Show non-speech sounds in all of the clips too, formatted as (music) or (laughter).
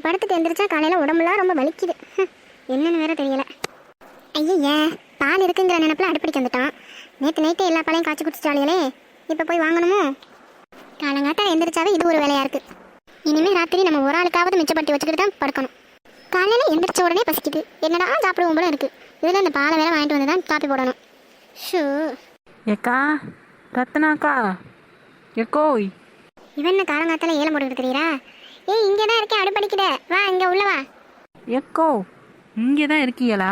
இப்படி படுத்துட்டு எந்திரிச்சா காலையில் உடம்புலாம் ரொம்ப வலிக்குது. என்னன்னு வேற தெரியல. ஐயய்ய பால் இருக்குங்கிற நினைப்பில் அடுப்படிக்கு வந்துட்டான். நேற்று நைட்டு எல்லா பாலையும் காய்ச்சி குடிச்சிட்டாலே இப்போ போய் வாங்கணுமோ? காலங்காத்தால எந்திரிச்சாவே இது ஒரு வேலையாக இருக்குது இனிமேல் ராத்திரி நம்ம ஒரு ஆளுக்காவது மிச்சப்படுத்தி வச்சுக்கிட்டு தான் படுக்கணும். காலையில் எந்திரிச்ச உடனே பசிக்குது. என்னடா சாப்பிடுவோம் போல இருக்குது இதில் இந்த பாலை வேற வாங்கிட்டு வந்து தான் காப்பி போடணும். ஷூ. ஏக்கா ரத்னாக்கா எக்கோய் இவன் காலங்காத்தால ஏலம் போட்டுக்கிட்டு தெரியுறா ஏய் இங்கே தான் இருக்கேன் அடுப்படிக்கிற வா இங்கே உள்ள வா. எக்கோ இங்கே தான் இருக்கீங்களா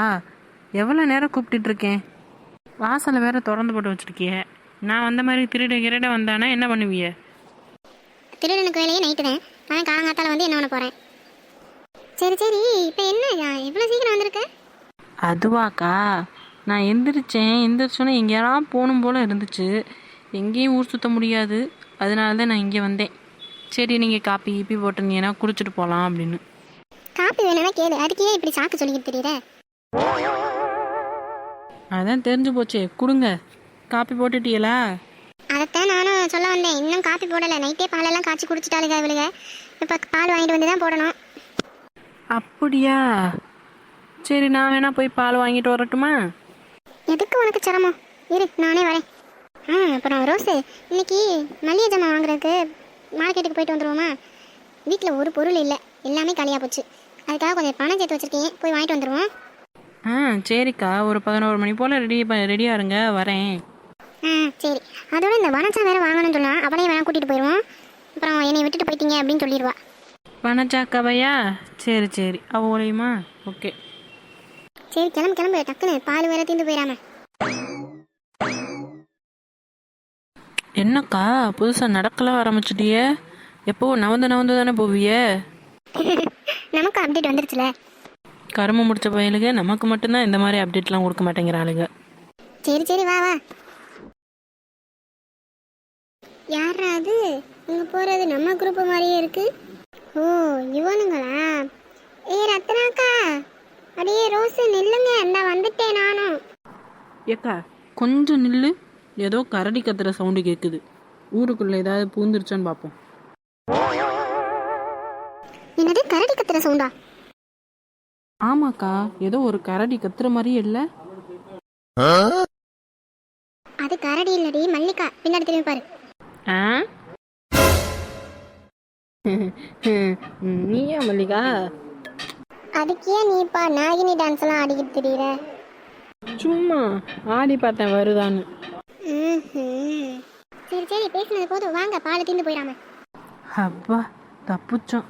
எவ்வளோ நேரம் கூப்பிட்டுட்டு இருக்கேன் வாசலை வேற திறந்து போட்டு வச்சிருக்கிய. நான் வந்த மாதிரி திருட கிரட வந்தானா என்ன பண்ணுவீய? திருடனுக்கு வேலையே நைட்டு தான். அவன் காலங்காத்தால வந்து என்ன பண்ண போகிறேன் சரி சரி இப்போ என்ன? இவ்வளோ சீக்கிரம் வந்திருக்க? அதுவாக்கா நான் எந்திரிச்சேன். எந்திரிச்சோன்னே எங்கேயாவது போகணும் போல இருந்துச்சு. எங்கேயும் ஊர் சுத்த முடியாது. அதனால தான் நான் இங்கே வந்தேன். சரி நீங்கள் காப்பி கீப்பி போட்டிருந்தீங்கன்னா குடிச்சிட்டு போகலாம் அப்படின்னு. காப்பி வேணும்னா கேளு. அதுக்கே இப்படி சாக்கு சொல்லிக்கிட்டு தெரியுற? அதான் தெரிஞ்சு போச்சே. கொடுங்க. காப்பி போட்டுட்டீங்களா அதைத்தான் நானும் சொல்ல வந்தேன். இன்னும் காப்பி போடலை. நைட்டே பாலெல்லாம் காய்ச்சி குடிச்சிட்டாளுங்க இவளுங்க இப்போ பால் வாங்கிட்டு வந்து தான் போடணும். அப்படியா? சரி நான் வேணா போய் பால் வாங்கிட்டு வரட்டுமா? எதுக்கு உனக்கு சிரமம்? இரு நானே வரேன். ஆ அப்புறம் ரோஸு. இன்னைக்கு மளிகை ஜாமான் வாங்குறதுக்கு மார்க்கெட்டுக்கு போயிட்டு வந்துருவோமா? வீட்டில் ஒரு பொருள் இல்லை. எல்லாமே காலியாக போச்சு. அதுக்காக கொஞ்சம் பணம் சேர்த்து வச்சிருக்கேன். போய் வாங்கிட்டு வந்துடுவோம் ஆ சரிக்கா. ஒரு பதினோரு மணி போல் ரெடி ரெடியாக இருங்க. வரேன். ஆ சரி. அதோட இந்த வனச்சா வேற வாங்கணும்னு சொன்னா அவளையும் வேணா கூட்டிகிட்டு போயிடுவோம் அப்புறம் என்னை விட்டுட்டு போயிட்டீங்க அப்படின்னு சொல்லிடுவா. பணச்சாக்கவையா சரி சரி. அவளையுமா ஓகே. சரி கிளம்பு கிளம்பு. டக்குன்னு பால் வேற தீந்து போயிடாம என்னக்கா புதுசாக நடக்கலாம் ஆரம்பிச்சிட்டியே. எப்போ நவந்து நவந்து தானே போவியே? (laughs) நமக்கு அப்டேட் வந்துருச்சுல. கரும முடிச்ச பையலுக்கு நமக்கு மட்டும்தான் இந்த மாதிரி அப்டேட்லாம் கொடுக்க மாட்டேங்கிறாளுங்க. சரி சரி வா வா. யாரா அது? இங்க போறது நம்ம குரூப் மாதிரியே இருக்கு. ஓ இவனுங்களா? ஏ ரத்னாக்கா. அடியே ரோஸ் நில்லுங்க. இந்த வந்துட்டேன் நானும். ஏக்கா கொஞ்சம் நில்லு. ஏதோ கரடி கத்துற சவுண்டு கேட்குது ஊருக்குள்ளே ஏதாவது பூந்துருச்சான்னு பார்ப்போம் என்னது கரடி கத்துற சவுண்டா? ஆமாக்கா ஏதோ ஒரு கரடி கத்துற மாதிரியே இல்லை. அது கரடி இல்லடி மல்லிகா பின்னாடி திரும்பி பாரு. ஆ? நீயா மல்லிகா? அதுக்கு நீப்பா நாகினி டான்ஸ் எல்லாம் ஆடிக்கிட்டு திரியிற? சும்மா ஆடி பார்த்தேன் வருதான்னு. சரி சரி பேசினது போதும். வாங்க பாலை தீந்து போயிடாம அப்பா தப்புச்சோம்.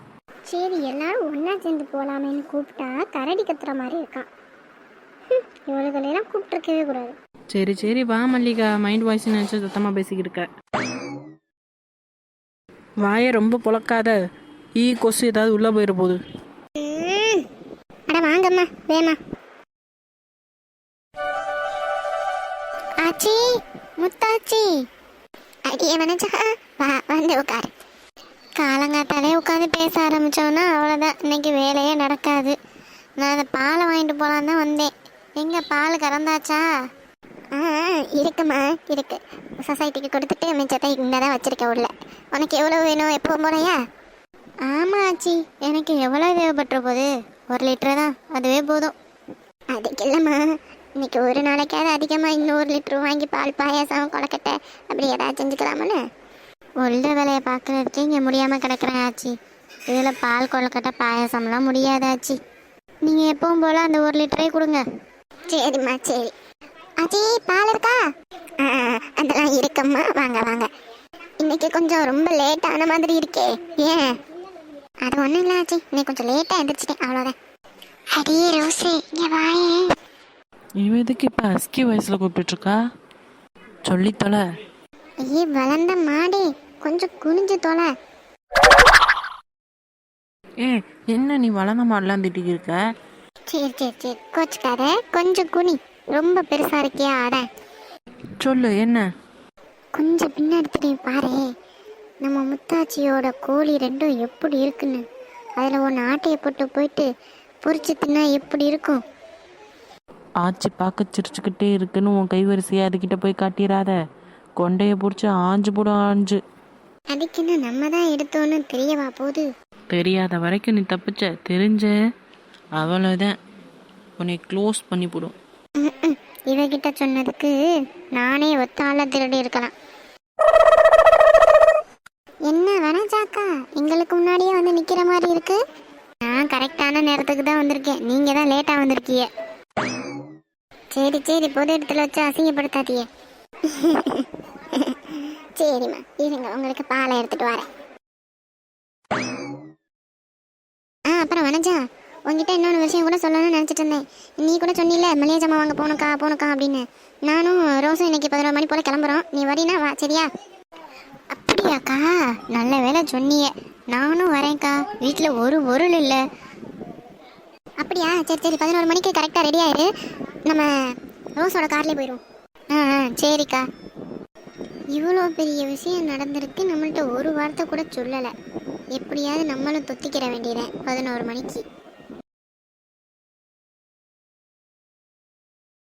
சரி எல்லாரும் ஒன்றா சேர்ந்து போகலாமேன்னு கூப்பிட்டா கரடி கத்துற மாதிரி இருக்கான். இவளுகளெல்லாம் கூப்பிட்டுருக்கவே கூடாது. சரி சரி வா மல்லிகா. மைண்ட் வாய்ஸ் நினச்சி சத்தமாக பேசிக்கிட்டு இருக்க. வாயை ரொம்ப புழக்காத. ஈ கொசு ஏதாவது உள்ளே போயிட போகுது. அட வாங்கம்மா வேமா. ஆச்சி. முத்தாச்சி அடி நினைச்சா வா வந்து உட்காரு காலங்காத்தாலே உட்காந்து பேச ஆரம்பித்தோன்னா அவ்வளோதான் இன்னைக்கு வேலையே நடக்காது நான் அதை பாலை வாங்கிட்டு போகலான் தான் வந்தேன் எங்கே பால் கறந்தாச்சா ஆ இருக்குமா இருக்கு சொசைட்டிக்கு கொடுத்துட்டு மிச்சத்தை இங்கே தான் வச்சிருக்கேன் உள்ள உனக்கு எவ்வளோ வேணும் எப்போ போலையா ஆமாம் ஆச்சி எனக்கு எவ்வளோ தேவைப்பட்டுற போகுது ஒரு லிட்டர் தான் அதுவே போதும் அதுக்கு இல்லைம்மா இன்னைக்கு ஒரு நாளைக்காவது அதிகமாக இன்னொரு லிட்டர் வாங்கி பால் பாயாசம் கொலக்கட்டை அப்படி ஏதாவது செஞ்சுக்கலாமல உள்ள வேலையை பார்க்கறதுக்கே இங்கே முடியாமல் கிடக்குறேன் ஆச்சி. இதில் பால் கொலக்கட்டை பாயாசம்லாம் முடியாது ஆச்சி. நீங்கள் எப்பவும் போல் அந்த ஒரு லிட்டரே கொடுங்க. சரிம்மா சரி. ஆச்சி பால் இருக்கா? ஆ அதெல்லாம் இருக்கம்மா. வாங்க வாங்க. இன்னைக்கு கொஞ்சம் ரொம்ப லேட் ஆன மாதிரி இருக்கே. ஏன்? அது ஒன்றும் இல்லை ஆச்சி. இன்னைக்கு கொஞ்சம் லேட்டாக எந்திரிச்சிட்டேன் அவ்வளோதான் அடியே ரோஸு இங்கே வாயே இவன் எதுக்கு இப்போ அஸ்கி வயசில் கூப்பிட்டுருக்கா? சொல்லி தொலை ஐயே வளர்ந்த மாடே. கொஞ்சம் குனிஞ்சு தொலை. ஏ என்ன நீ வளர்ந்த மாடலாம் திட்டிக்கிட்டு இருக்க? சரி சரி சரி. கோச்சுக்காத. கொஞ்சம் குனி. ரொம்ப பெருசாக இருக்கியா ஆட. சொல்லு என்ன? கொஞ்சம் பின்னாடி திரும்பி பாரு. நம்ம முத்தாச்சியோட கோழி ரெண்டும் எப்படி இருக்குன்னு. அதில் ஒன்று ஆட்டையை போட்டு போயிட்டு பொரிச்சு தின்னா எப்படி இருக்கும்? ஆச்சி பார்க்க சிரிச்சுக்கிட்டே இருக்குன்னு உன் கைவரிசையை அதுக்கிட்ட போய் காட்டிடாத கொண்டைய பிடிச்சி ஆஞ்சு போடும் ஆஞ்சு. அதுக்குன்னு நம்ம தான் எடுத்தோன்னு தெரியவா போகுது தெரியாத வரைக்கும் நீ தப்பிச்ச. தெரிஞ்ச? அவ்வளோதான் உன்னை க்ளோஸ் பண்ணி போடும். இவகிட்ட சொன்னதுக்கு நானே ஒத்தால திருடி இருக்கலாம். என்ன வனஜாக்கா? எங்களுக்கு முன்னாடியே வந்து நிக்கிற மாதிரி இருக்கு? நான் கரெக்டான நேரத்துக்கு தான் வந்திருக்கேன். நீங்க தான் லேட்டா வந்திருக்கீங்க. சரி சரி பொது இடத்துல வச்சு அசிங்கப்படுத்தாதியே சரிம்மா இருங்க உங்களுக்கு பாலை எடுத்துட்டு வரேன். ஆ அப்புறம் வனஜா உங்ககிட்ட இன்னொன்று விஷயம் கூட சொல்லணும்னு நினச்சிட்டு இருந்தேன். நீ கூட சொன்னில மளிகை ஜாமான் வாங்க போகணுக்கா போகணுக்கா அப்படின்னு. நானும் ரோஸும் இன்னைக்கு பதினோரு மணி போல் கிளம்புறோம். நீ வரீனா வா சரியா? அப்படியாக்கா நல்ல வேலை சொன்னியே. நானும் வரேன்க்கா வீட்டில் ஒரு பொருள் இல்லை. அப்படியா? சரி சரி பதினோரு மணிக்கு கரெக்டாக ரெடி ஆயிரு. நம்ம ரோஸோட கார்லேயே போயிடுவோம். ஆ ஆ சரிக்கா. இவ்வளோ பெரிய விஷயம் நடந்திருக்கு நம்மள்ட்ட ஒரு வார்த்தை கூட சொல்லலை. எப்படியாவது நம்மளும் தொத்திக்கிற வேண்டியதேன் பதினோரு மணிக்கு.